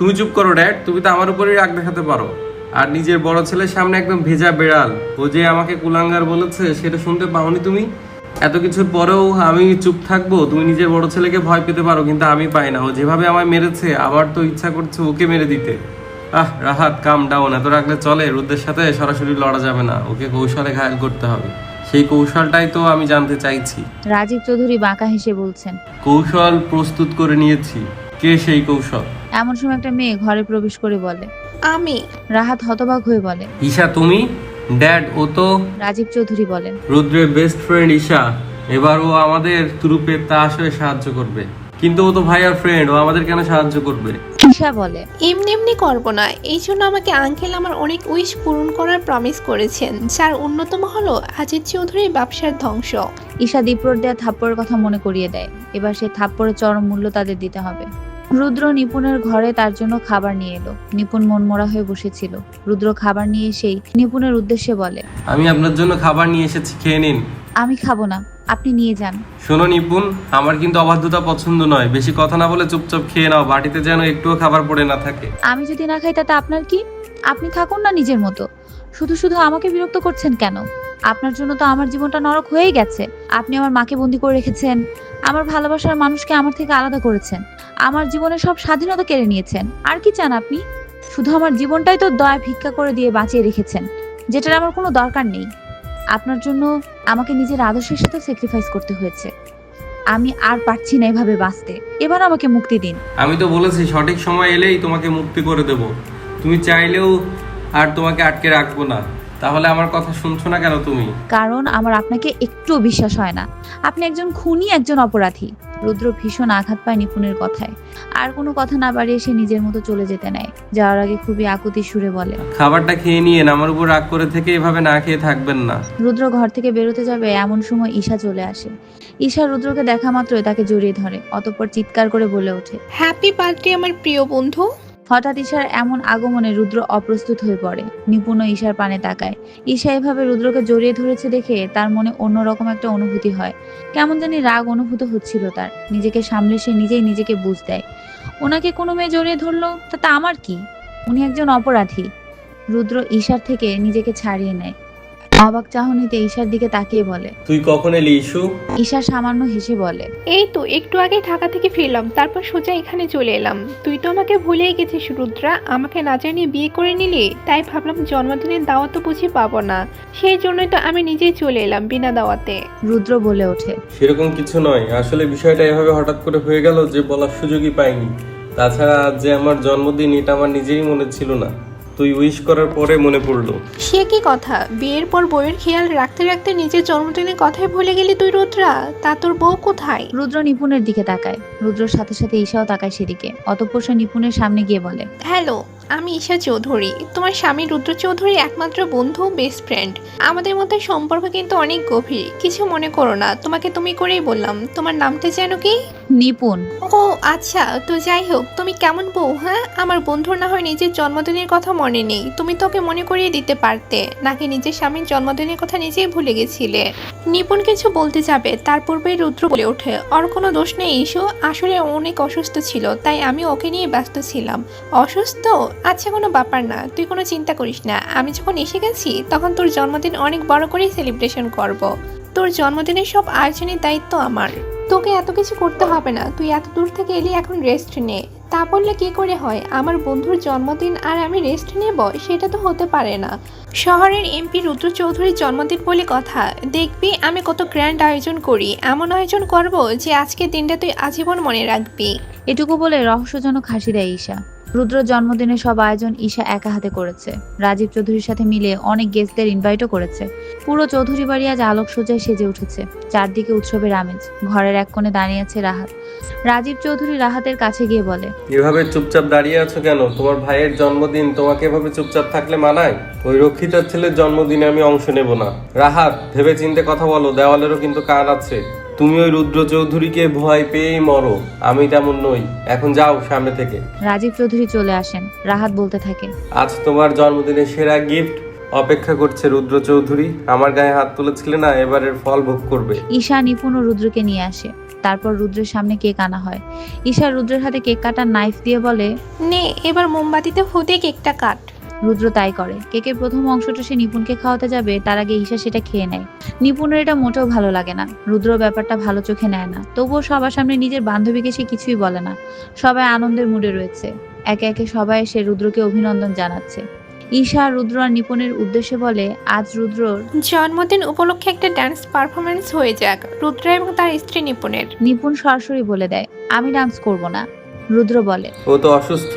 তুমি চুপ করো ড্যাড। তুমি তো আমার উপরেই রাগ দেখাতে পারো। আর নিজের বড় ছেলের সামনে একদম ভেজা বেড়াল। ও যে আমাকে কুলাঙ্গার বলেছে সেটা শুনতে পাওনি তুমি? এত কিছুর পরেও আমি চুপ থাকব? তুমি নিজের বড় ছেলেকে ভয় পেতে পারো কিন্তু আমি পাই না। ও যেভাবে আমায় মেরেছে আবার তো ইচ্ছা করছে ওকে মেরে দিতে। আহ রাহাত কাম ডাউন এত রাখলে চলে রুদ্রের সাথে সরাসরি লড়া যাবে না। ওকে কৌশলে ঘায়াল করতে হবে। সেই কৌশলটাই তো আমি জানতে চাইছি। রাজীব চৌধুরী বাঁকা হেসে বলছেন কৌশল প্রস্তুত করে নিয়েছি। কে সেই কৌশল? এমন সময় একটা মেয়ে ঘরে প্রবেশ করে বলে আমি। রাহাত হতবাক হয়ে বলে ঈশা তুমি? ড্যাড ও তো রাজীব চৌধুরী বলেন রুদ্রের বেস্ট ফ্রেন্ড ঈশা। এবার ও আমাদের তুরুপে তাস হয়ে সাহায্য করবে। কিন্তু ও তো ভাইয়ার ফ্রেন্ড ও আমাদের কেন সাহায্য করবে? ঈশা বলে এমনি এমনি করব না। এই জন্য আমাকে আঙ্কেল আমার অনেক উইশ পূরণ করার প্রমিস করেছেন। যার অন্যতম হলো আজিজ চৌধুরীর ব্যবসার ধ্বংস। ঈশা দীপ্রর দেয়া থাপ্পড়ের কথা মনে করিয়ে দেয়। এবার সে থাপ্পড়ের চরম মূল্য তাদের দিতে হবে। রুদ্র নিপুণের ঘরে তার জন্য খাবার নিয়ে এলো। নিপুণ মনমরা হয়ে বসেছিল। রুদ্র খাবার নিয়ে এসেই নিপুণের উদ্দেশ্যে বলে আমি আপনার জন্য খাবার নিয়ে এসেছি খেয়ে নিন। আমি খাব না আপনি নিয়ে যান। শোনো নিপুণ আমার কিন্তু অবাধ্যতা পছন্দ নয়। বেশি কথা না বলে চুপচাপ খেয়ে নাও বাটিতে যেন একটুও খাবার পড়ে না থাকে। আমি যদি না খাই তাতে আপনার কি? আপনি থাকুন না নিজের মতো। শুধু শুধু আমাকে বিরক্ত করছেন কেন? আপনার জন্য তো আমার জীবনটা নরক হয়েই গেছে। আপনি আমার মাকে বন্দি করে রেখেছেন। আমার ভালোবাসার মানুষকে আমার থেকে আলাদা করেছেন। আমার জীবনে সব স্বাধীনতা কেড়ে নিয়েছেন। আর কি চান আপনি? শুধু আমার জীবনটাই তো দয়া ভিক্ষা করে দিয়ে বাঁচিয়ে রেখেছেন, যেটার আমার কোনো দরকার নেই। আপনার জন্য আমাকে নিজের আদর্শের সাথে স্যাক্রিফাইস করতে হয়েছে। আমি আর পারছি না এভাবে বাঁচতে। এবার আমাকে মুক্তি দিন। আমি তো বলেছি, সঠিক সময় এলেই তোমাকে মুক্তি করে দেব। তুমি চাইলেও আর তোমাকে আটকে রাখব না। তাহলে আমার কথা শুনছো না কেন তুমি? কারণ আমার আপনাকে একটু বিশ্বাস হয় না। আপনি একজন খুনি একজন অপরাধী। রুদ্র ভীষণ আঘাত পায় নিপুণের কথায়। আর কোনো কথা না বাড়িয়ে সে নিজের মতো চলে যেতে নেয়। যাওয়ার আগে খুবই আকুতি সুরে বলে খাবারটা খেয়ে নিয়ে আমার উপর রাগ করে থেকে এভাবে না খেয়ে থাকবেন না। রুদ্র ঘর থেকে বেরোতে যাবে এমন সময় ঈশা চলে আসে। ঈশা রুদ্রকে দেখা মাত্রই তাকে জড়িয়ে ধরে অতঃপর চিৎকার করে বলে ওঠে হ্যাপি বার্থডে আমার প্রিয় বন্ধু। হঠাৎ ঈশার এমন আগমনে রুদ্র অপ্রস্তুত হয়ে পড়ে। নিপুণ ঈশার পানে তাকায়। ঈশা এভাবে রুদ্রকে জড়িয়ে ধরেছে দেখে তার মনে অন্যরকম একটা অনুভূতি হয়। কেমন জানি রাগ অনুভূত হচ্ছিল তার। নিজেকে সামলে সে নিজেই নিজেকে বুঝ দেয়। ওনাকে কোনো মেয়ে জড়িয়ে ধরলো? তা আমার কি? উনি একজন অপরাধী। রুদ্র ঈশার থেকে নিজেকে ছাড়িয়ে নেয়। অবাক চাহনিতে ঈশার দিকে তাকিয়ে বলে তুই কখন এলি ইস্যু ঈশা সামান্য হেসে বলে এই তো একটু আগে ঢাকা থেকে ফিরলাম তারপর সোজা এখানে চলে এলাম। তুই তো আমাকে ভুলেই গেছিস রুদ্রা। আমাকে না জানিয়ে বিয়ে করে নিলি তাই ভাবলাম জন্মদিনের দাওয়াত তো বুঝি পাবো না। সেই জন্যই তো আমি নিজেই চলে এলাম বিনা দাওয়াতে। রুদ্র বলে ওঠে সেরকম কিছু নয়। আসলে বিষয়টা এভাবে হঠাৎ করে হয়ে গেল যে বলার সুযোগই পাইনি। তাছাড়া আজ যে আমার জন্মদিন এটা আমার নিজেরই মনে ছিল না। তুই উইশ করার পরে মনে পড়ল। সে কি কথা? বিয়ের পর বউয়ের খেয়াল রাখতে রাখতে নিজের জন্মদিনের কথাই ভুলে গেলি তুই রুদ্রা। তা তোর বউ কোথায়? রুদ্র নিপুণের দিকে তাকায়। রুদ্রর সাথে সাথে ঈশাও তাকায় সেদিকে। অতঃপর সে নিপুণের সামনে গিয়ে বলে হ্যালো আমি ঈশা চৌধুরী। তোমার স্বামী রুদ্র চৌধুরী একমাত্র বন্ধু বেস্ট ফ্রেন্ড আমাদের মধ্যে সম্পর্ক কিন্তু অনেক গভীর। কিছু মনে করো না। তোমাকে তুমি করেই বললাম। তোমার নামটা যেন কি? নিপুণ। ও আচ্ছা। তো যাই হোক তুমি কেমন বউ হ্যাঁ? আমার বন্ধুর না হয় নিজের জন্মদিনের কথা মনে নেই। তুমি তোকে মনে করিয়ে দিতে পারতে। নাকি নিজের স্বামীর জন্মদিনের কথা নিজেই ভুলে গেছিলে? নিপুণ কিছু বলতে যাবে তার পূর্বেই রুদ্র বলে ওঠে। ওর কোনো দোষ নেই ইস্যু আসলে অনেক অসুস্থ ছিল তাই আমি ওকে নিয়ে ব্যস্ত ছিলাম। অসুস্থ? আচ্ছা কোনো ব্যাপার না। তুই কোনো চিন্তা করিস না। আমি যখন এসে গেছি, তখন তোর জন্মদিন অনেক বড় করেই সেলিব্রেশন করব। তোর জন্মদিনের সব আয়োজনের দায়িত্ব আমার। তোকে এত কিছু করতে হবে না। তুই এত দূর থেকে এলি, এখন রেস্ট নে। তা বললে কি করে হয়? আমার বন্ধুর জন্মদিন আর আমি রেস্ট নেব? সেটা তো হতে পারে না। শহরের এমপি রুদ্র চৌধুরীর জন্মদিন বলে কথা। দেখবি, আমি কত গ্র্যান্ড আয়োজন করি। এমন আয়োজন করব যে আজকের দিনটা তুই আজীবন মনে রাখবি। এটুকু বলে রহস্যজনক হাসি দেয় ঈশা। রুদ্র জন্মদিনের সব আয়োজন ঈশা একা হাতে করেছে। রাজীব চৌধুরীর সাথে মিলে অনেক গেস্টদের ইনভাইটও করেছে। পুরো চৌধুরী বাড়ি আজ আলোক সজ্জায় সেজে উঠেছে। চারদিকে উৎসবের আমেজ। ঘরের এক কোণে দাঁড়িয়ে আছে রাহাত। রাজীব চৌধুরী রাহাতের কাছে গিয়ে বলে, এভাবে চুপচাপ দাঁড়িয়ে আছো কেন? তোমার ভাইয়ের জন্মদিন তোমাকে এভাবে চুপচাপ থাকলে মানায়? ওই রক্ষিতার ছেলের জন্মদিনে আমি অংশ নেব না। রাহাত ভেবে চিন্তে কথা বলো, দেওয়ালেরও কিন্তু কান আছে। তুমি ওই রুদ্র চৌধুরীকে ভয় পেয়েই মরো। আমি তেমন নই। এখন যাও সামনে থেকে। রাজীব চৌধুরী চলে আসেন। রাহাত বলতে থাকে আজ তোমার জন্মদিনের সেরা গিফট অপেক্ষা করছে রুদ্র চৌধুরী আমার গায়ে হাত তুলেছিলে না এবারের ফল ভোগ করবে। ঈশা নিপুণ ও রুদ্রকে নিয়ে আসে। তারপর রুদ্রের সামনে কেক আনা হয়। ঈশা রুদ্রের হাতে কেক কাটার নাইফ দিয়ে বলে নে এবার মোমবাতিতে ফুদে কেকটা কাট। রুদ্র তাই করে। কেকের প্রথম অংশটা সে নিপুণকে খাওয়াতে যাবে তার আগে ঈশা সেটা খেয়ে নেয়। নিপুণের এটা মোটেও ভালো লাগে না। রুদ্র ব্যাপারটা ভালো চোখে নেয় না। তবুও সবার সামনে নিজের বান্ধবীকে সে কিছুই বলে না। সবাই আনন্দের মুডে রয়েছে। একে একে সবাই এসে রুদ্রকে অভিনন্দন জানাচ্ছে। ঈশা রুদ্র আর নিপুণের উদ্দেশ্যে বলে আজ রুদ্রর জন্মদিন উপলক্ষে একটা ডান্স পারফরমেন্স হয়ে যাক রুদ্র এবং তার স্ত্রী নিপুণের। নিপুণ সরাসরি বলে দেয় আমি ডান্স করব না। রুদ্র বলে ও তো অসুস্থ।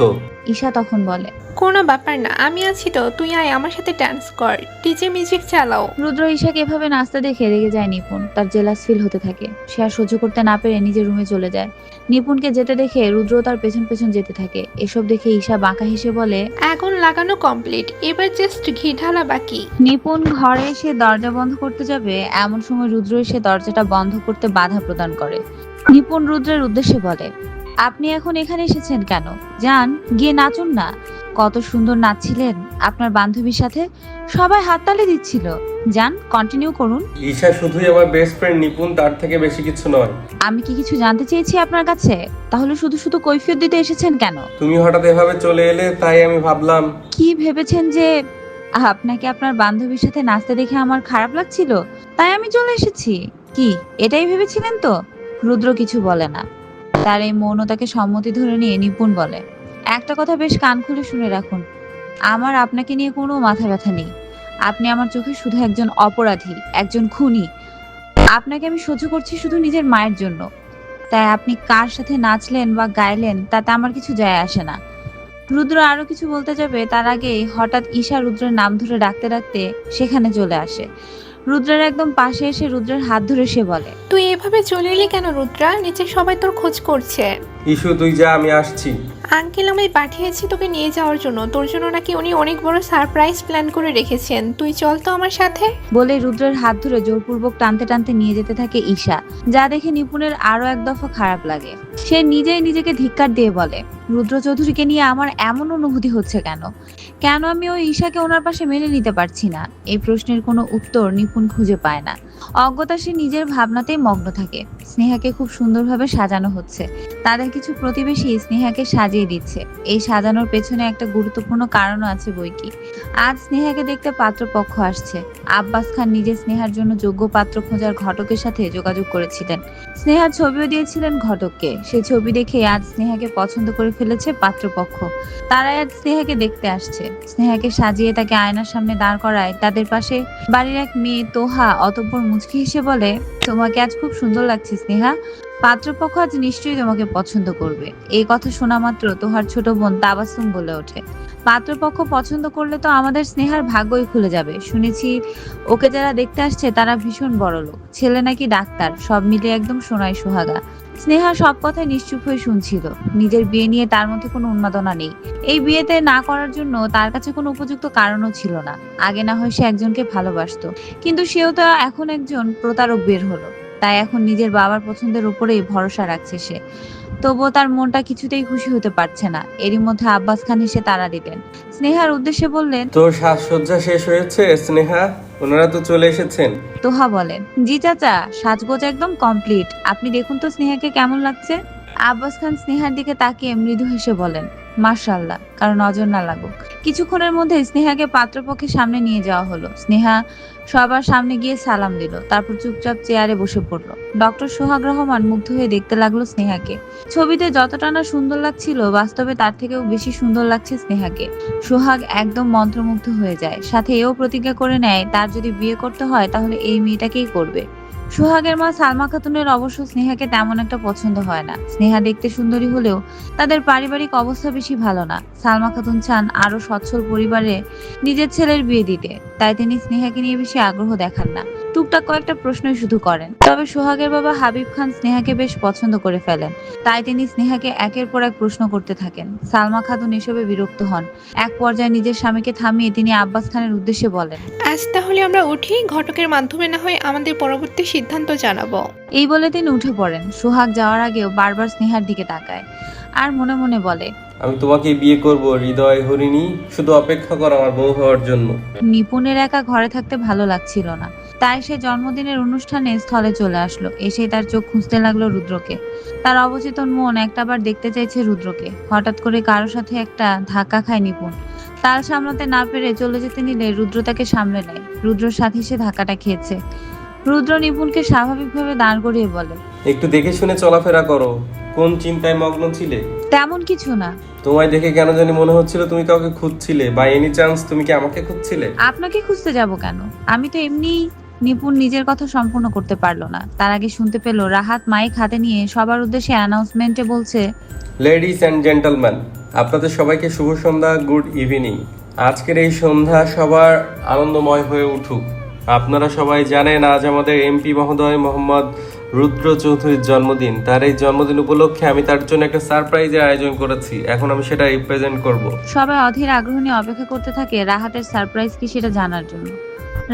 ঈশা তখন বলে কোনো ব্যাপার না আমি আছি তো তুই আয় আমার সাথে ডান্স কর ডিজে মিউজিক চালাও। রুদ্র ঈশাকে এভাবে নাচতে দেখে রেগে যায় নিপুণ তার জেলাস ফিল হতে থাকে। সে আর সহ্য করতে না পেরে নিজের রুমে চলে যায়। নিপুণকে যেতে দেখে রুদ্র তার পেছন পেছন যেতে থাকে। এসব দেখে ঈশা বাঁকা হেসে বলে এখন লাগানো কমপ্লিট এবার জাস্ট ঘি ঢালা বাকি। নিপুণ ঘরে এসে দরজা বন্ধ করতে যাবে এমন সময় রুদ্র এসে দরজাটা বন্ধ করতে বাধা প্রদান করে। নিপুণ রুদ্রের উদ্দেশ্যে বলে আপনি এখন এখানে এসেছেন কেন? যান গিয়ে নাচুন না। কত সুন্দর নাচছিলেন আপনার বান্ধবীর সাথে। সবাই হাততালি দিচ্ছিল। যান কন্টিনিউ করুন। ঈশা শুধুই আমার বেস্ট ফ্রেন্ড নিপুণ তার থেকে বেশি কিছু নয়। আমি কি কিছু জানতে চেয়েছি আপনার কাছে? তাহলে শুধু শুধু কৈফিয়ত দিতে এসেছেন কেন? তুমি হঠাৎ এভাবে চলে এলে তাই আমি ভাবলাম। কি ভেবেছেন যে আপনাকে আপনার বান্ধবীর সাথে নাচতে দেখে আমার খারাপ লাগছিল? তাই আমি চলে এসেছি। কি এটাই ভেবেছিলেন তো? রুদ্র কিছু বলে না। তার এই মৌনতাকে সম্মতি ধরে নিয়ে নিপুণ বলে। একটা কথা বেশ কান খুলে শুনে রাখুন, আমার আপনাকে নিয়ে কোনো মাথা ব্যথা নেই। আপনি আমার চোখে শুধু একজন অপরাধী, একজন খুনি। আপনাকে আমি সহ্য করছি শুধু নিজের মায়ের জন্য। তাই আপনি কার সাথে নাচলেন বা গাইলেন তাতে আমার কিছু যায় আসে না। রুদ্র আরও কিছু বলতে যাবে তার আগেই হঠাৎ ঈশা রুদ্রের নাম ধরে ডাকতে ডাকতে সেখানে চলে আসে। রুদ্রের একদম পাশে এসে রুদ্রার হাত ধরে সে বলে, তুই এভাবে চলে এলি কেন রুদ্রা? নিচে সবাই তোর খোঁজ করছে। ইস্যু তুই যা আমি আসছি। আঙ্কেল আমায় পাঠিয়েছি তোকে নিয়ে যাওয়ার জন্য। তোর জন্য নাকি উনি অনেক বড় সারপ্রাইজ প্ল্যান করে রেখেছেন। তুই চল তো আমার সাথে। বলে রুদ্রের হাত ধরে জোরপূর্বক টানতে টানতে নিয়ে যেতে থাকে ঈশা। যা দেখে নিপুণের আরও এক দফা খারাপ লাগে। সে নিজেই নিজেকে ধিক্কার দিয়ে বলে রুদ্র চৌধুরীকে নিয়ে আমার এমন অনুভূতি হচ্ছে কেন? কেন আমি ওই ঈশাকে ওনার পাশে মেনে নিতে পারছি না? এই প্রশ্নের কোনো উত্তর নিপুণ খুঁজে পায় না। অজ্ঞতা সে নিজের ভাবনাতেই মগ্ন থাকে। স্নেহাকে খুব সুন্দরভাবে সাজানো হচ্ছে। তাদের কিছু প্রতিবেশী স্নেহাকে সাজিয়ে দিচ্ছে। এই সাজানোর পেছনে একটা গুরুত্বপূর্ণ কারণও আছে বইকি। আজ স্নেহাকে দেখতে পাত্রপক্ষ আসছে। আব্বাস খান নিজের স্নেহার জন্য যোগ্য পাত্র খোঁজার ঘটকের সাথে যোগাযোগ করেছিলেন। স্নেহার ছবিও দিয়েছিলেন ঘটককে। সেই ছবি দেখে আজ স্নেহাকে পছন্দ করে ফেলেছে পাত্রপক্ষ। তারাই আজ স্নেহাকে দেখতে আসছে। স্নেহাকে সাজিয়ে তাকে আয়নার সামনে দাঁড় করায় তাদের পাশে বাড়ির এক মেয়ে তোহা, অতঃপর মুচকি হেসে বলে, তোমাকে আজ খুব সুন্দর লাগছে স্নেহা। পাত্রপক্ষ আজ নিশ্চয়ই তোমাকে পছন্দ করবে। এই কথা শোনা মাত্র তোহার ছোট বোন তাবাসুম বলে ওঠে। পাত্রপক্ষ পছন্দ করলে তো আমাদের স্নেহার ভাগ্যই খুলে যাবে। শুনেছি ওকে যারা দেখতে আসছে, তারা ভীষণ বড় লোক। ছেলে নাকি ডাক্তার, সব মিলে একদম সোনাই সোহাগা। স্নেহা সব কথাই নিশ্চুপ হয়ে শুনছিল। নিজের বিয়ে নিয়ে তার মধ্যে কোনো উন্মাদনা নেই। এই বিয়েতে না করার জন্য তার কাছে কোনো উপযুক্ত কারণও ছিল না। আগে না হয় সে একজনকে ভালোবাসতো। কিন্তু সেও তো এখন একজন প্রতারক বের হলো। তাই এখন নিজের বাবার পছন্দের উপরেই ভরসা রাখছে সে। তবুও তার মনটা কিছুতেই খুশি হতে পারছে না। এরই মধ্যে আব্বাস খান এসে তারা দিলেন। স্নেহার উদ্দেশ্যে বললেন তোর সাজসজ্জা শেষ হয়েছে স্নেহা? ওনারা তো চলে এসেছেন। তোহা বলেন জি চাচা সাজগোজ একদম কমপ্লিট। আপনি দেখুন তো স্নেহাকে কেমন লাগছে? আব্বাস খান স্নেহার দিকে তাকিয়ে মৃদু হেসে বলেন মার্শাল্লাহ কারণ নজর না লাগুক। কিছুক্ষণের মধ্যে স্নেহাকে পাত্রপক্ষের সামনে নিয়ে যাওয়া হলো। স্নেহা সবার সামনে গিয়ে সালাম দিল, তারপর চুপচাপ চেয়ারে বসে পড়ল। ডক্টর সোহাগ রহমান মুগ্ধ হয়ে দেখতে লাগল স্নেহাকে। ছবিতে যতটা না সুন্দর লাগছিল, বাস্তবে তার থেকেও বেশি সুন্দর লাগছে স্নেহাকে। সোহাগ একদম মন্ত্রমুগ্ধ হয়ে যায়। সাথে এও প্রতিজ্ঞা করে নেয়, তার যদি বিয়ে করতে হয়, তাহলে এই মেয়েটাকেই করবে। সোহাগের মা সালমা খাতুনের অবশ্য স্নেহাকে তেমন একটা পছন্দ হয় না। স্নেহা দেখতে সুন্দরী হলেও তাদের পারিবারিক অবস্থা বেশি ভালো না। সালমা খাতুন চান আরও সচ্ছল পরিবারে নিজের ছেলের বিয়ে দিতে, তাই তিনি স্নেহাকে নিয়ে বেশি আগ্রহ দেখান না। টুকটাক কয়েকটা প্রশ্নই শুধু করেন। তবে সোহাগের বাবা হাবিব খান স্নেহাকে বেশ পছন্দ করে ফেলেন, তাই তিনি স্নেহাকে একের পর এক প্রশ্ন করতে থাকেন। সালমা খাতুন এসবে বিরক্ত হন। এক পর্যায়ে নিজের স্বামীকে থামিয়ে তিনি আব্বাস খানের উদ্দেশ্যে বলেন, আজ তাহলে আমরা উঠি, ঘটকের মাধ্যমে না হয় আমাদের পরবর্তী সিদ্ধান্ত জানাব। এই বলে তিনি উঠে পড়েন। সোহাগ যাওয়ার আগেও বারবার স্নেহার দিকে তাকায়। আর মনে মনে বলে আমি তোমাকে বিয়ে করব হৃদয় হরিণী শুধু অপেক্ষা কর আমার বউ হওয়ার জন্য। নিপুণের একা ঘরে থাকতে ভালো লাগছিল না। তাই সে জন্মদিনের অনুষ্ঠানে স্থলে চলে আসলো। এসে তার চোখ খুঁজতে লাগল রুদ্রকে। তার অবচেতন মন একটাবার দেখতে চাইছে রুদ্রকে। হঠাৎ করে কারোর সাথে একটা ধাক্কা খায় নিপুণ। তাল সামলাতে না পেরে চলে যেতে নিলে রুদ্র তাকে সামলে নেয়। রুদ্রর সাথে সে ধাক্কাটা খেয়েছে। রুদ্র নিপুণকে স্বাভাবিকভাবে দাঁড় করিয়ে বলে একটু দেখে শুনে চলাফেরা করো। কোন চিন্তায় মগ্ন ছিলে? তেমন কিছু না। তোমায় দেখে কেন জানি মনে হচ্ছিল তুমি কাউকে খুঁজছিলে বা এনি চান্স তুমি কি আমাকে খুঁজছিলে? আপনাকে খুঁজতে যাব কেন? আমি তো এমনি নিপুণ নিজের কথা সম্পূর্ণ করতে পারল না। তার আগে শুনতে পেল রাহাত মাইক হাতে নিয়ে সবার উদ্দেশ্যে অ্যানাউন্সমেন্টে বলছে লেডিস অ্যান্ড জেন্টলম্যান আপনাদের সবাইকে শুভ সন্ধ্যা গুড ইভিনিং আজকের এই সন্ধ্যা সবার আনন্দময় হয়ে উঠুক। আপনারা সবাই জানেন আজ আমাদের এমপি মহোদয় মোহাম্মদ রুদ্র চৌধুরীর জন্মদিন। তার এই জন্মদিন উপলক্ষে আমি তার জন্য একটা সারপ্রাইজের আয়োজন করেছি। এখন আমি সেটা রিপ্রেজেন্ট করব। সবাই অধীর আগ্রহ নিয়ে অপেক্ষা করতে থাকে রাহাতের সারপ্রাইজ কি সেটা জানার জন্য।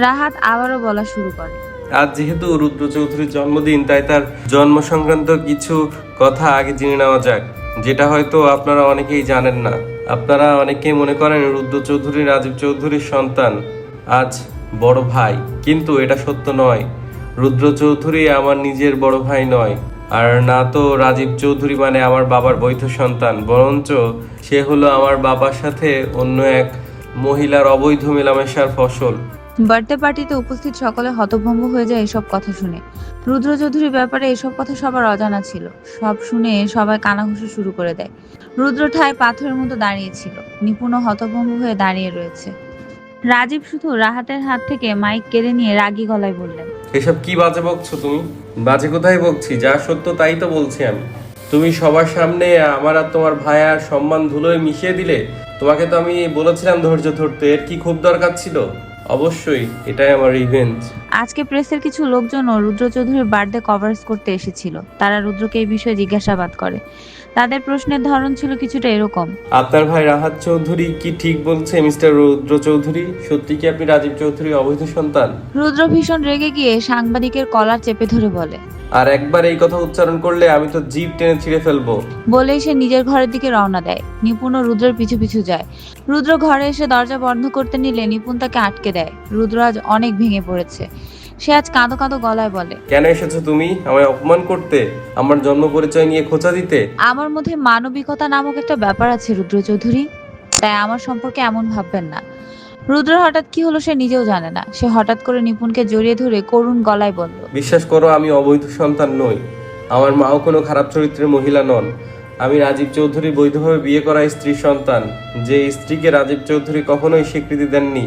রাহাত আবারও বলা শুরু করে। আজ যেহেতু রুদ্র চৌধুরীর জন্মদিন তাই তার জন্ম সংক্রান্ত কিছু কথা আগে জেনে নেওয়া যাক যেটা হয়তো আপনারা অনেকেই জানেন না। আপনারা অনেকেই মনে করেন রুদ্র চৌধুরী রাজীব চৌধুরীর সন্তান। আজ বড় ভাই, কিন্তু এটা সত্য নয়। রুদ্র চৌধুরী আমার নিজের বড় ভাই নয়, আর না তো রাজীব চৌধুরী মানে আমার বাবার বৈধ সন্তান, বরঞ্চ সে হলো আমার বাবার সাথে অন্য এক মহিলার অবৈধ মেলামেশার ফসল। বার্থডে পার্টিতে উপস্থিত সকলে হতভম্ব হয়ে যায় এসব কথা শুনে। রুদ্র চৌধুরীর ব্যাপারে এসব কথা সবার অজানা ছিল। সব শুনে সবাই কানাঘুষো শুরু করে দেয়। রুদ্র ঠায় পাথরের মতো দাঁড়িয়েছিল নিপুণ হতভম্ব হয়ে দাঁড়িয়ে রয়েছে। রাজীব শুধু রাহাতের হাত থেকে মাইক কেড়ে নিয়ে রাগী গলায় বললেন, এসব কি বাজে বকছো তুমি? বাজে কোথায় বকছি? যা সত্য তাই তো বলছি আমি। তুমি সবার সামনে আমার আর তোমার ভাইয়ার সম্মান ধুলোয় মিশিয়ে দিলে? তোমাকে তো আমি বলেছিলাম ধৈর্য ধরতে, এর কি খুব দরকার ছিল? অবশ্যই এটাই আমার রিভেঞ্জ আজকে প্রেসের কিছু লোকজনও রুদ্র চৌধুরীর বার্থডে কভারেজ করতে এসেছিল। তারা রুদ্রকে এই বিষয়ে জিজ্ঞাসাবাদ করে। তাদের প্রশ্নের ধরন ছিল কিছুটা এরকম। আপনার ভাই রাহাত চৌধুরী কি ঠিক বলছে মিস্টার রুদ্র চৌধুরী? সত্যি কি আপনি রাজীব চৌধুরী অবৈধ সন্তান? রুদ্র ভীষণ রেগে গিয়ে সাংবাদিকের কলার চেপে ধরে বলে আর একবার এই কথা উচ্চারণ করলে আমি তো জিভ টেনে ছিঁড়ে ফেলব। বলেই সে নিজের ঘরের দিকে রওনা দেয়। নিপুণ ও রুদ্রের পিছু পিছু যায়। রুদ্র ঘরে এসে দরজা বন্ধ করতে নিলে নিপুণ তাকে আটকে দেয়। রুদ্র আজ অনেক ভেঙে পড়েছে। সে আজ কাঁদো কাঁদো গলায় বলে কেন এসেছ তুমি? আমায় অপমান করতে? আমার জন্ম পরিচয় নিয়ে খোঁচা দিতে? আমার মধ্যে মানবিকতা নামক একটা ব্যাপার আছে রুদ্র চৌধুরী তাই আমার সম্পর্কে এমন ভাববেন না। রুদ্র হঠাৎ কি হলো সে নিজেও জানে না। সে হঠাৎ করে নিপুণকে জড়িয়ে ধরে করুণ গলায় বলল, বিশ্বাস করো, আমি অবৈধ সন্তান নই। আমার মাও কোনো খারাপ চরিত্রের মহিলা নন। আমি রাজীব চৌধুরী বৈধভাবে বিয়ে করা স্ত্রীর সন্তান। যে স্ত্রীকে রাজীব চৌধুরী কখনোই স্বীকৃতি দেননি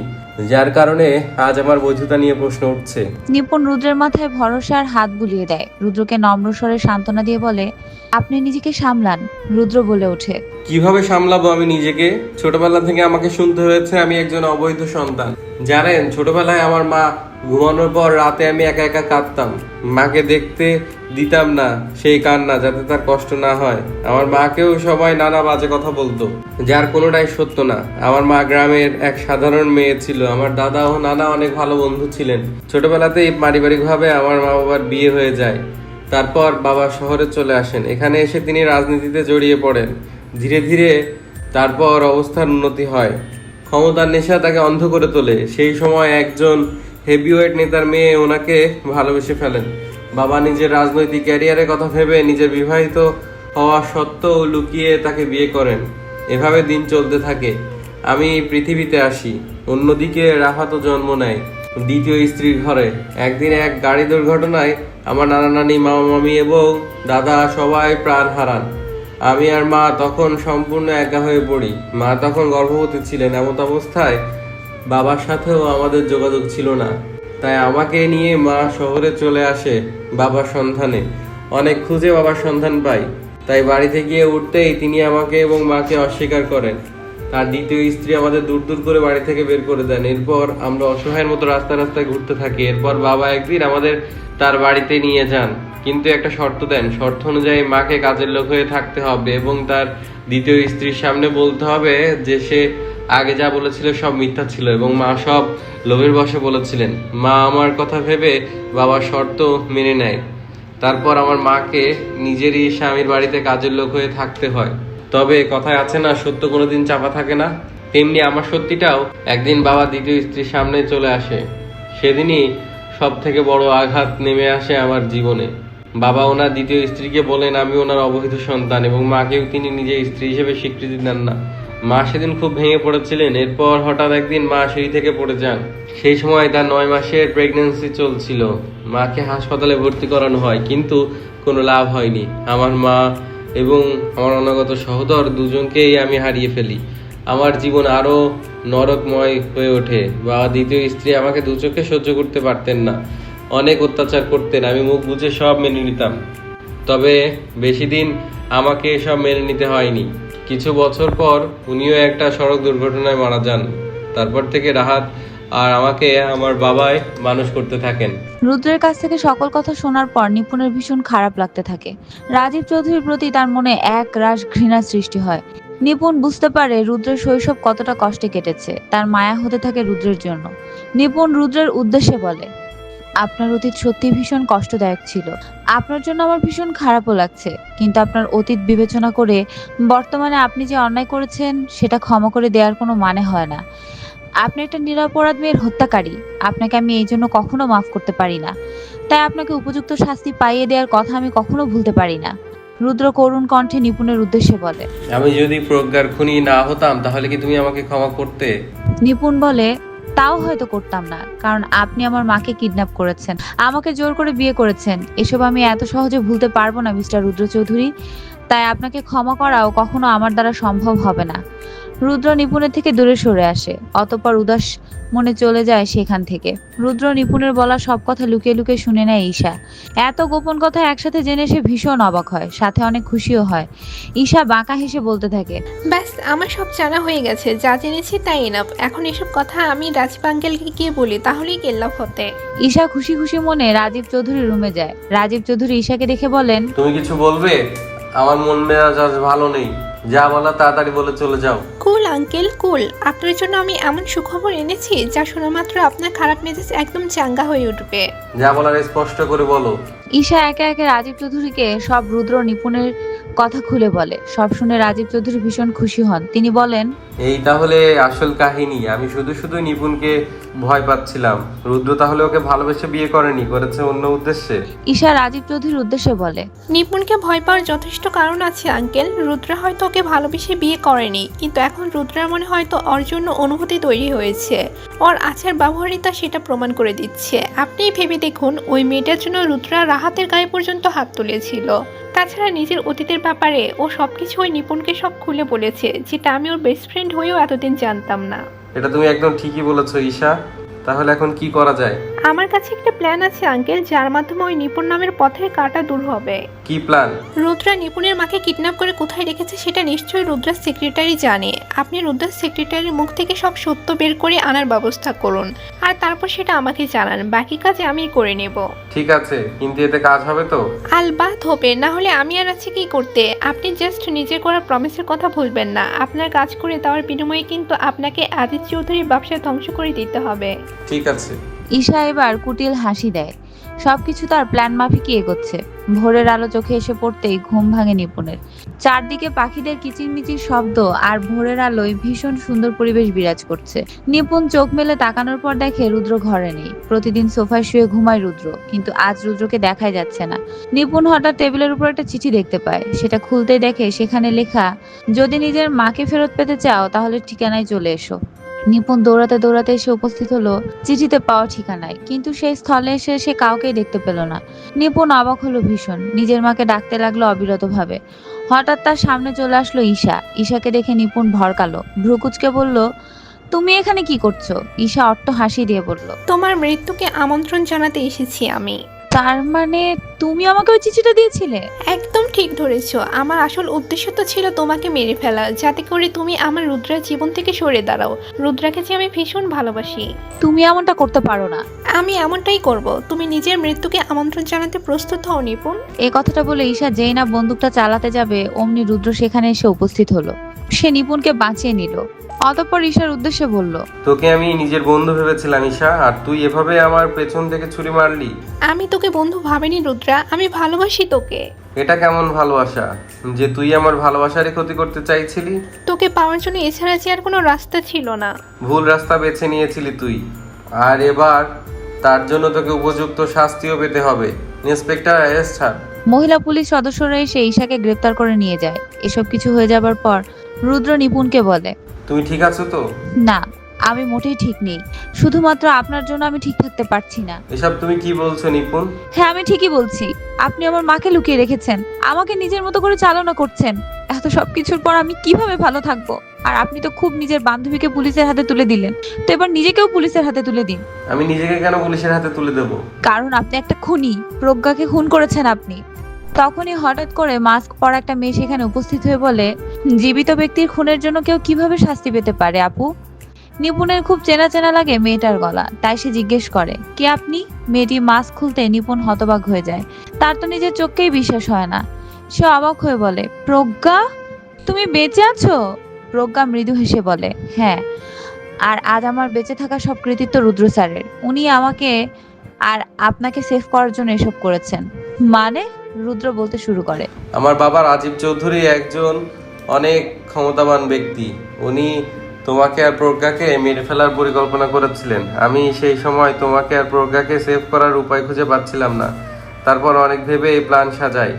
যার কারণে আজ আমার বৈধতা নিয়ে প্রশ্ন উঠছে। নিপুণ রুদ্রের মাথায় ভরসা আর হাত বুলিয়ে দেয়। রুদ্রকে নম্র স্বরে সান্ত্বনা দিয়ে বলে আপনি নিজেকে সামলান রুদ্র বলে ওঠে। কীভাবে সামলাবো আমি নিজেকে? ছোটবেলা থেকে আমাকে শুনতে হয়েছে আমি একজন অবৈধ সন্তান। জানেন, ছোটবেলায় আমার মা ঘুমানোর পর রাতে আমি একা একা কাঁদতাম। মাকে দেখতে দিতাম না সেই কান্না যাতে তার কষ্ট না হয়। আমার মাকেও সবাই নানা বাজে কথা বলতো, যার কোনোটাই সত্য না। আমার মা গ্রামের এক সাধারণ মেয়ে ছিল। আমার দাদা ও নানা অনেক ভালো বন্ধু ছিলেন। ছোটবেলাতেই পারিবারিকভাবে আমার মা বাবার বিয়ে হয়ে যায়। তারপর বাবা শহরে চলে আসেন। এখানে এসে তিনি রাজনীতিতে জড়িয়ে পড়েন। ধীরে ধীরে তারপর অবস্থার উন্নতি হয়। ক্ষমতার নেশা তাকে অন্ধ করে তোলে। সেই সময় একজন হেভিওয়েট নেতার মেয়ে ওনাকে ভালোবেসে ফেলেন। বাবা নিজের রাজনৈতিক ক্যারিয়ারের কথা ভেবে নিজের বিবাহিত হওয়া সত্ত্বেও লুকিয়ে তাকে বিয়ে করেন। এভাবে দিন চলতে থাকে। আমি পৃথিবীতে আসি, অন্যদিকে রাহাতও জন্ম নেয় দ্বিতীয় স্ত্রীর ঘরে। একদিন এক গাড়ি দুর্ঘটনায় আমার নানা নানি মামা মামি এবং দাদা সবাই প্রাণ হারান। আমি আর মা তখন সম্পূর্ণ একা হয়ে পড়ি। মা তখন গর্ভবতী ছিলেন এমত অবস্থায় বাবার সাথেও আমাদের যোগাযোগ ছিল না। তাই আমাকে নিয়ে মা শহরে চলে আসে বাবার সন্ধানে। অনেক খুঁজে বাবার সন্ধান পাই। তাই বাড়িতে গিয়ে উঠতেই তিনি আমাকে এবং মাকে অস্বীকার করেন। তার দ্বিতীয় স্ত্রী আমাদের দূর দূর করে বাড়ি থেকে বের করে দেন। এরপর আমরা অসহায়ের মতো রাস্তা রাস্তায় ঘুরতে থাকি। এরপর বাবা একদিন আমাদের তার বাড়িতে নিয়ে যান। কিন্তু একটা শর্ত দেন। শর্ত অনুযায়ী মাকে কাজের লোক হয়ে থাকতে হবে এবং তার দ্বিতীয় স্ত্রীর সামনে বলতে হবে যে সে আগে যা বলেছিল সব মিথ্যা ছিল এবং মা সব লোভের বশে বলেছিলেন। মা আমার কথা ভেবে বাবার শর্ত মেনে নেয়। তারপর আমার মাকে নিজেরই স্বামীর বাড়িতে কাজের লোক হয়ে থাকতে হয়। তবে কথায় আছে না, সত্য কোনোদিন চাপা থাকে না। তেমনি আমার সত্যিটাও একদিন বাবা দ্বিতীয় স্ত্রীর সামনে চলে আসে। সেদিনই সব থেকে বড় আঘাত নেমে আসে আমার জীবনে। বাবা ওনার দ্বিতীয় স্ত্রীকে বলেন, আমি ওনার অবহিত সন্তান এবং মাকেও তিনি নিজের স্ত্রী হিসেবে স্বীকৃতি দেন না। মা সেদিন খুব ভেঙে পড়েছিলেন। এরপর হঠাৎ একদিন মা সিঁড়ি থেকে পড়ে যান। সেই সময় তার নয় মাসের প্রেগনেন্সি চলছিল। মাকে হাসপাতালে ভর্তি করানো হয়, কিন্তু কোনো লাভ হয়নি। আমার মা এবং আমার অনাগত সহোদর দুজনকেই আমি হারিয়ে ফেলি। আমার জীবন আরও নরকময় হয়ে ওঠে। বা দ্বিতীয় স্ত্রী আমাকে দু চোখে সহ্য করতে পারতেন না। অনেক অত্যাচার করতেন, আমি মুখ বুঝে সব মেনে নিতাম। তবে বেশি দিন আমাকে এসব মেনে নিতে হয়নি। কিছু বছর পর উনিও একটা সড়ক দুর্ঘটনায় মারা যান। তারপর থেকে রাহাত আর আমাকে আমার বাবাই মানুষ করতে থাকেন। রুদ্রের কাছ থেকে সকল কথা শোনার পর নিপুণের ভীষণ খারাপ লাগতে থাকে। রাজীব চৌধুরীর প্রতি তার মনে এক রাশ ঘৃণার সৃষ্টি হয়। নিপুণ বুঝতে পারে রুদ্রের শৈশব কতটা কষ্টে কেটেছে, তার মায়া হতে থাকে রুদ্রের জন্য। নিপুণ রুদ্রের উদ্দেশ্যে বলে আপনার অতীত সত্যি ভীষণ কষ্টদায়ক ছিল। আপনার জন্য আমার ভীষণ খারাপও লাগছে। কিন্তু আপনার অতীত বিবেচনা করে বর্তমানে আপনি যে অন্যায় করেছেন সেটা ক্ষমা করে দেওয়ার কোনো মানে হয় না। আপনি একটা নিরাপরাধ মেয়ের হত্যাকারী। আপনাকে আমি এই জন্য কখনো মাফ করতে পারি না। তাই আপনাকে উপযুক্ত শাস্তি পাইয়ে দেওয়ার কথা আমি কখনো ভুলতে পারি না। রুদ্র করুণ কণ্ঠে নিপুণের উদ্দেশ্যে বলে। আমি যদি প্রজ্ঞার খুনি না হতাম তাহলে কি তুমি আমাকে ক্ষমা করতে? নিপুণ বলে তাও হয়তো করতাম না। কারণ আপনি আমার মাকে কিডন্যাপ করেছেন। আমাকে জোর করে বিয়ে করেছেন। এসব আমি এত সহজে ভুলতে পারব না, মিস্টার রুদ্র চৌধুরী তাই আপনাকে ক্ষমা করাও কখনো আমার দ্বারা সম্ভব হবে না। রুদ্র নিপুণের থেকে দূরে সরে আসে অতপর উদাস মনে চলে যায় সেখান থেকে। রুদ্র নিপুণের বলা সব কথা লুকিয়ে লুকিয়ে শুনে নেয় ঈশা। এত গোপন কথা একসাথে জেনে সে ভীষণ অবাক হয় সাথে অনেক খুশিও হয়। ঈশা বাঁকা হেসে বলতে থাকে ব্যাস আমার সব জানা হয়ে গেছে যা জেনেছি তাই এনাফ এখন এসব কথা আমি রাজীব আঙ্কেলকে গিয়ে বলি তাহলেই কেল্লাফ হতে। ঈশা খুশি খুশি মনে রাজীব চৌধুরী রুমে যায়। রাজীব চৌধুরী ঈশাকে দেখে বলেন তুমি কিছু বলবে? আমার মন মেজাজ আজ ভালো নেই। যা বলা তাড়াতাড়ি বলে চলে যাও। কুল আঙ্কেল কুল আপনার জন্য আমি এমন সুখবর এনেছি যা শোনা মাত্র আপনার খারাপ মেজাজ একদম চাঙ্গা হয়ে উঠবে। যা বলার স্পষ্ট করে বলো। ঈশা একে একে রাজীব চৌধুরীকে সব রুদ্র নিপুণের কথা খুলে বলে। সব শুনে রাজীব চৌধুরী ভীষণ খুশি হন। তিনি বলেন এই তাহলে আসল কাহিনী আমি শুধু শুধু নিপুণকে ভয় পাচ্ছিলাম। রুদ্র তাহলে ওকে ভালোবেসে বিয়ে করেনি করেছে অন্য উদ্দেশ্যে। ঈশা রাজীব চৌধুরীর উদ্দেশ্যে বলে নিপুণকে ভয় পাওয়ার যথেষ্ট কারণ আছে আঙ্কেল। রুদ্রা হয়তো ওকে ভালোবেসে বিয়ে করেনি কিন্তু এখন রুদ্রার মনে হয়তো ওর জন্য অনুভূতি তৈরি হয়েছে। ওর আচার ব্যবহারিতা সেটা প্রমাণ করে দিচ্ছে। আপনিই ভেবে দেখুন ওই মেয়েটার জন্য রুদ্রা রাহাতের গায়ে পর্যন্ত হাত তুলেছিল। তাছাড়া নিজের অতীতের ব্যাপারে ও সবকিছু ওই নিপুণকে সব খুলে বলেছে যেটা আমি ওর বেস্ট ফ্রেন্ড হয়েও এতদিন জানতাম না। এটা তুমি একদম ঠিকই বলেছ ঈশা। তাহলে এখন কি করা যায়? আমার কাছে একটা প্ল্যান আছে আঙ্কেল যার মাধ্যমে ওই নিপুণ নামের পথের কাটা দূর হবে। কি প্ল্যান রুদ্রা নিপুণের মাকে কিডন্যাপ করে কোথায় রেখেছে সেটা নিশ্চয়ই রুদ্রার সেক্রেটারি জানে। আপনি রুদ্রার সেক্রেটারির মুখ থেকে সব সত্য বের করে আনার ব্যবস্থা করুন। আর তারপর সেটা আমাকে জানান। বাকি কাজ আমি করে নেব। ঠিক আছে কিন্তু এতে কাজ হবে তো? আলবাত হবে না হলে আমি আর আছি কি করতে? আপনি জাস্ট নিজের করা প্রমিসের কথা ভুলবেন না। আপনার কাজ করে দেওয়ার বিনিময়ে কিন্তু আপনাকে আদিত চৌধুরীর ব্যবসা ধ্বংস করে দিতে হবে। ঠিক আছে। ঈশা এবার কুটিল হাসি দেয়। সবকিছু তার প্ল্যান মাফিকই এগোচ্ছে। ভোরের আলো চোখে এসে পড়তেই ঘুম ভাঙে নিপুণের। চারদিকে পাখিদের কিচিরমিচির শব্দ আর ভোরের আলোয় ভীষণ সুন্দর পরিবেশ বিরাজ করছে। নিপুণ চোখ মেলে তাকানোর পর দেখে রুদ্র ঘরে নেই। প্রতিদিন সোফায় শুয়ে ঘুমায় রুদ্র, কিন্তু আজ রুদ্রকে দেখাই যাচ্ছে না। নিপুণ হঠাৎ টেবিলের উপর একটা চিঠি দেখতে পায়। সেটা খুলতেই দেখে সেখানে লেখা, যদি নিজের মাকে ফেরত পেতে চাও, তাহলে ঠিকানায় চলে এসো। নিপুণ দৌড়াতে দৌড়াতে এসে উপস্থিত হলো চিঠিতে পাওয়া ঠিকানায়। কিন্তু সেই স্থলে এসে সে কাউকেই দেখতে পেল না। নিপুণ অবাক হলো ভীষণ। নিজের মাকে ডাকতে লাগল অবিরতভাবে। হঠাৎ তার সামনে চলে আসলো ঈশা। ঈশাকে দেখে নিপুণ ভরকালো। ভ্রুকুচকে বলল, তুমি এখানে কি করছ? ঈশা অট্ট হাসি দিয়ে বলল, তোমার মৃত্যুকে আমন্ত্রণ জানাতে এসেছি আমি। তার মানে তুমি আমাকে ওই চিঠিটা দিয়েছিলে? একদম ঠিক ধরেছো। আমার আসল উদ্দেশ্য তো ছিল তোমাকে মেরে ফেলা। যাতে করে তুমি আমার রুদ্রার জীবন থেকে সরে দাঁড়াও। রুদ্রাকে যে আমি ভীষণ ভালোবাসি। তুমি এমনটা করতে পারো না। আমি এমনটাই করব। তুমি নিজের মৃত্যুকে আমন্ত্রণ জানাতে প্রস্তুত হও নিপুণ। এই কথাটা বলে ঈশা যেই না বন্দুকটা চালাতে যাবে অমনি রুদ্র সেখানে এসে উপস্থিত হলো। সে নিপুণকে বাঁচিয়ে নিল। অতঃপর ঈশার উদ্দেশ্যে বলল তোকে আমি নিজের বন্ধু ভেবেছিলাম ঈশা আর তুই এভাবে আমার পেছন থেকে ছুরি মারলি? আমি তোকে বন্ধু ভাবিনি রুদ্রা আমি ভালোবাসি তোকে। এটা কেমন ভালোবাসা যে তুই আমার ভালোবাসারই ক্ষতি করতে চাইছিলি? তোকে পাওয়ার জন্য এছাড়া যে আর কোনো রাস্তা ছিল না। ভুল রাস্তা বেছে নিয়েছিলি তুই আর এবার তার জন্য তোকে উপযুক্ত শাস্তিও পেতে হবে। ইন্সপেক্টর হার মহিলা পুলিশ সদস্যরা এসে ঈশাকে গ্রেপ্তার করে নিয়ে যায়। এসব কিছু হয়ে যাবার পর রুদ্র নিপুণকে বলে। তুমি ঠিক আছো তো? না আমি মোটেই ঠিক নেই। শুধুমাত্র আপনার জন্য আমি ঠিক থাকতে পারছি না। এসব তুমি কি বলছো নিপুণ? হ্যাঁ আমি ঠিকই বলছি। আপনি আমার মাকে লুকিয়ে রেখেছেন। আমাকে নিজের মতো করে চালনা করছেন। এত সবকিছুর পর আমি কীভাবে ভালো থাকব? আর আপনি তো খুব নিজের বান্ধবীকে পুলিশের হাতে তুলে দিলেন। তো এবার নিজেকেও পুলিশের হাতে তুলে দিন। আমি নিজেকে কেন পুলিশের হাতে তুলে দেবো? কারণ আপনি একটা খুনি। প্রজ্ঞাকে খুন করেছেন আপনি। তখনই হঠাৎ করে মাস্ক পরা একটা মেয়ে সেখানে উপস্থিত হয়ে বলে, জীবিত ব্যক্তির খুনের জন্য কেউ কীভাবে শাস্তি পেতে পারে আপু? নিপুণের খুব চেনা চেনা লাগে মেয়েটার গলা, তাই সে জিজ্ঞেস করে, কে আপনি? মেয়েটি মাস্ক খুলতে নিপুণ হতবাক হয়ে যায়। তার তো নিজের চোখকেই বিশ্বাস হয় না। সে অবাক হয়ে বলে, প্রজ্ঞা, তুমি বেঁচে আছো? প্রজ্ঞা মৃদু হেসে বলে হ্যাঁ আর আজ আমার বেঁচে থাকা সব কৃতিত্ব রুদ্র স্যারের। উনি আমাকে আর আপনাকে সেভ করার জন্য এসব করেছেন। মানে রুদ্র বলতে শুরু করে। আমার বাবা রাজীব চৌধুরী একজন অনেক ক্ষমতাবান ব্যক্তি। উনি তোমাকে আর প্রজ্ঞাকে মেরে ফেলার পরিকল্পনা করেছিলেন। আমি সেই সময় তোমাকে আর প্রজ্ঞাকে সেভ করার উপায় খুঁজে পাচ্ছিলাম না। তারপর অনেক ভেবে এই প্ল্যান সাজাই।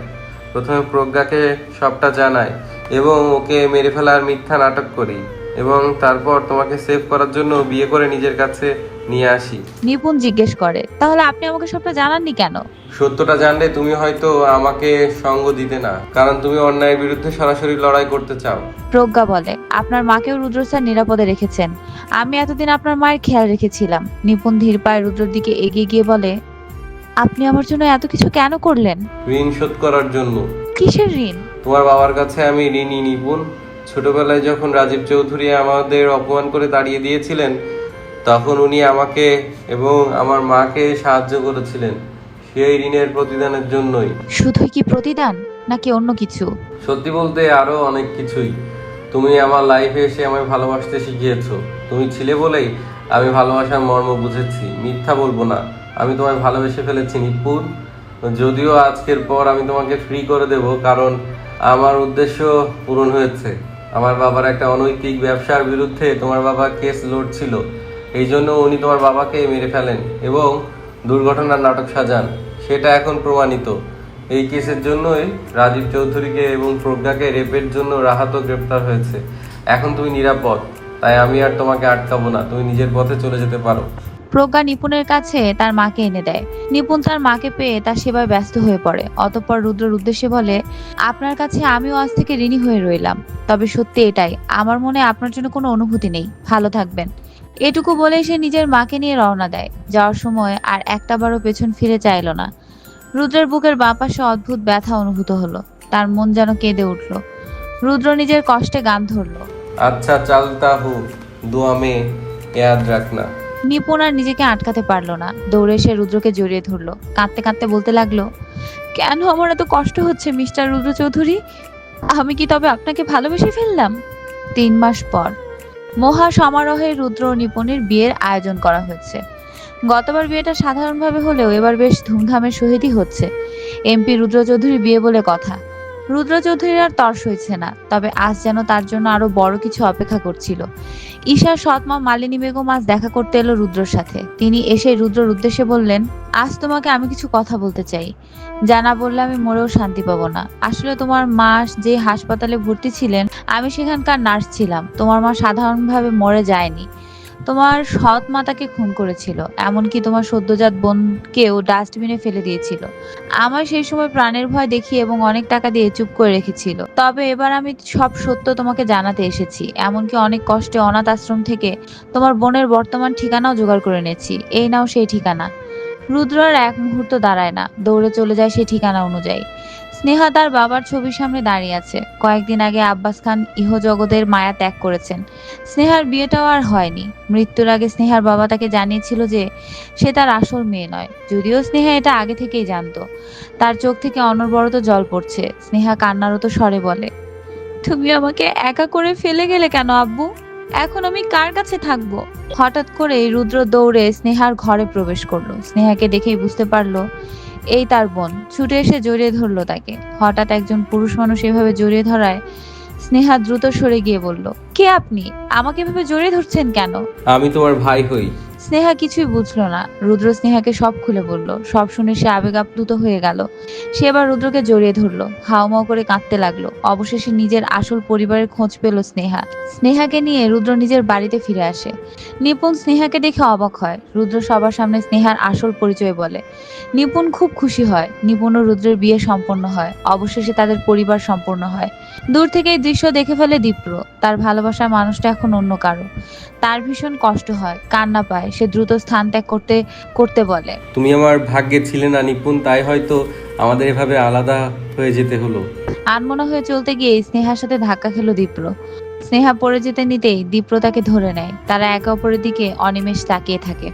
প্রথমে প্রজ্ঞাকে সবটা জানাই এবং ওকে মেরে ফেলার মিথ্যা নাটক করি। এবং তারপর তোমাকে সেভ করার জন্য বিয়ে করে নিজের কাছে নিয়ে আসি। নিপুণ জিজ্ঞেস করে তাহলে আপনি আমাকে সবটা জানাননি কেন? সত্যটা জানলে তুমি হয়তো আমাকে সঙ্গ দিতে না কারণ তুমি অন্যায়ের বিরুদ্ধে সরাসরি লড়াই করতে চাও। প্রজ্ঞা বলে আপনার মাকেও রুদ্র স্যার নিরাপদে রেখেছেন। আমি এতদিন আপনার মায়ের খেয়াল রেখেছিলাম। নিপুণ ধীর পায়ে রুদ্রর দিকে এগিয়ে গিয়ে বলে আপনি আমার জন্য এত কিছু কেন করলেন? ঋণ শোধ করার জন্য। কিসের ঋণ? তোমার বাবার কাছে আমি ঋণী নিপুণ। ছোটবেলায় যখন রাজীব চৌধুরী আমাদের অপমান করে তাড়িয়ে দিয়েছিলেন তখন উনি আমাকে এবং আমার মাকে সাহায্য করেছিলেন সেই ঋণের প্রতিদানের জন্যই। শুধুই কি প্রতিদান নাকি অন্য কিছু? সত্যি বলতে আরও অনেক কিছুই। তুমি আমার লাইফে এসে আমায় ভালোবাসতে শিখিয়েছো। তুমি ছিলে বলেই আমি ভালোবাসার মর্ম বুঝেছি। মিথ্যা বলব না। আমি তোমায় ভালোবেসে ফেলেছি নিপুণ। যদিও আজকের পর আমি তোমাকে ফ্রি করে দেব কারণ আমার উদ্দেশ্য পূরণ হয়েছে। আমার বাবার একটা অনৈতিক ব্যবসার বিরুদ্ধে তোমার বাবা কেস লড়ছিল। এই জন্য উনি তোমার বাবাকে মেরে ফেলেন এবং দুর্ঘটনার নাটক সাজান। সেটা এখন প্রমাণিত। এই কেসের জন্যই রাজীব চৌধুরীকে এবং প্রজ্ঞাকে রেপের জন্য রাহাতও গ্রেপ্তার হয়েছে। এখন তুমি নিরাপদ। তাই আমি আর তোমাকে আটকাবো না। তুমি নিজের পথে চলে যেতে পারো। প্রজ্ঞা নিপুণের কাছে তার মাকে এনে দেয়। নিপুণ তার মাকে পেয়ে তার সেবায় ব্যস্ত হয়ে পড়ে। অতঃপর রুদ্রর উদ্দেশ্যে বলে, আপনার কাছে আমিও আজ থেকে ঋণী হয়ে রইলাম। তবে সত্যি এটাই, আমার মনে আপনার জন্য কোনো অনুভূতি নেই। ভালো থাকবেন। এটুকু বলে সে নিজের মাকে নিয়ে রওনা দেয়। যাওয়ার সময় আর একটাবারও পেছন ফিরে চাইল না। রুদ্রের বুকের বাঁ পাশে অদ্ভুত ব্যথা অনুভূত হলো। তার মন যেন কেঁদে উঠল। রুদ্র নিজের কষ্টে গান ধরলো। আচ্ছা চালতা হু দোয়া মে ইয়াদ রাখনা নিপুণ আর নিজেকে আটকাতে পারল না। দৌড়ে এসে রুদ্রকে জড়িয়ে ধরলো। কাঁদতে কাঁদতে বলতে লাগল, কেন আমার এত কষ্ট হচ্ছে, মিস্টার রুদ্র চৌধুরী? আমি কি তবে আপনাকে ভালোবেসে ফেললাম? তিন মাস পর মহা সমারোহে রুদ্র ও নিপুণের বিয়ের আয়োজন করা হয়েছে গতবার বিয়েটা সাধারণভাবে হলেও এবার বেশ ধুমধামের সহিতই হচ্ছে। এমপি রুদ্র চৌধুরী বিয়ে বলে কথা। রুদ্র চৌধুরীর আর তর্স হয়েছে না, তবে আজ যেন তার জন্য আরও বড় কিছু অপেক্ষা করছিল। ঈশার সৎমা, মালিনী, বেগম আজ দেখা করতে এলো রুদ্রর সাথে। তিনি এসে রুদ্রর উদ্দেশ্যে বললেন, আজ তোমাকে আমি কিছু কথা বলতে চাই। জানা বললে আমি মরেও শান্তি পাবো না। আসলে তোমার মা যে হাসপাতালে ভর্তি ছিলেন, আমি সেখানকার নার্স ছিলাম। তোমার মা সাধারণভাবে মরে যায়নি। তোমার সৎ মাতাকে খুন করেছিল, এমনকি তোমার সদ্যজাত বোনকেও ডাস্টবিনে ফেলে দিয়েছিল। আমার সেই সময় প্রাণের ভয় দেখিয়ে এবং অনেক টাকা দিয়ে চুপ করে রেখেছিল। তবে এবার আমি সব সত্য তোমাকে জানাতে এসেছি, এমনকি অনেক কষ্টে অনাথ আশ্রম থেকে তোমার বোনের বর্তমান ঠিকানাও জোগাড় করে এনেছি। এই নাও সেই ঠিকানা। রুদ্র আর এক মুহূর্ত দাঁড়ায় না, দৌড়ে চলে যায় সেই ঠিকানা অনুযায়ী। স্নেহা তার বাবার ছবির সামনে দাঁড়িয়ে আছে। কয়েকদিন আগে আব্বাস খান ইহজগতের মায়া ত্যাগ করেছেন। স্নেহার বিয়েটাও আর হয়নি। মৃত্যুর আগে স্নেহার বাবা তাকে জানিয়েছিল যে সে তার আসল মেয়ে নয়। যদিও স্নেহা এটা আগে থেকেই জানতো। তার চোখ থেকে অনবরত জল পড়ছে। স্নেহা কান্নারত স্বরে বলে, তুমি আমাকে একা করে ফেলে গেলে কেন আব্বু? এখন আমি কার কাছে থাকব? হঠাৎ করে রুদ্র দৌড়ে স্নেহার ঘরে প্রবেশ করল। স্নেহাকে দেখেই বুঝতে পারল এই তার বোন। ছুটে এসে জড়িয়ে ধরলো তাকে। হঠাৎ একজন পুরুষ মানুষ এভাবে জড়িয়ে ধরায় স্নেহা দ্রুত সরে গিয়ে বলল, কে আপনি? আমাকে এভাবে জড়িয়ে ধরছেন কেন? আমি তোমার ভাই হই। স্নেহা কিছুই বুঝলো না। রুদ্র স্নেহাকে সব খুলে বলল। সব শুনে সে আবেগ আপ্লুত হয়ে গেল। সে এবার রুদ্রকে জড়িয়ে ধরলো। হাওমাও করে কাঁদতে লাগল। অবশেষে নিজের আসল পরিবারের খোঁজ পেল স্নেহা। স্নেহাকে নিয়ে রুদ্র নিজের বাড়িতে ফিরে আসে। নিপুণ স্নেহাকে দেখে অবাক হয়। রুদ্র সবার সামনে স্নেহার আসল পরিচয় বলে। নিপুণ খুব খুশি হয়। নিপুণ ও রুদ্রের বিয়ে সম্পন্ন হয়। অবশেষে তাদের পরিবার সম্পূর্ণ হয়। দূর থেকে এই দৃশ্য দেখে ফেলে দীপ্র। তার ভালোবাসার মানুষটা এখন অন্য কারও। তার ভীষণ কষ্ট হয়। কান্না পায়। সে দ্রুত স্থান ত্যাগ করতে করতে বলে। তুমি আমার ভাগ্যে ছিলে না নিপুণ তাই হয়তো আমাদের এভাবে আলাদা হয়ে যেতে হলো। আর মনে হয়ে চলতে গিয়ে স্নেহার সাথে ধাক্কা খেলো দীপ্র। স্নেহা পড়ে যেতে নিতেই দীপ্র তাকে ধরে নেয়। তারা একে অপরের দিকে অনিমেষ তাকিয়ে থাকে।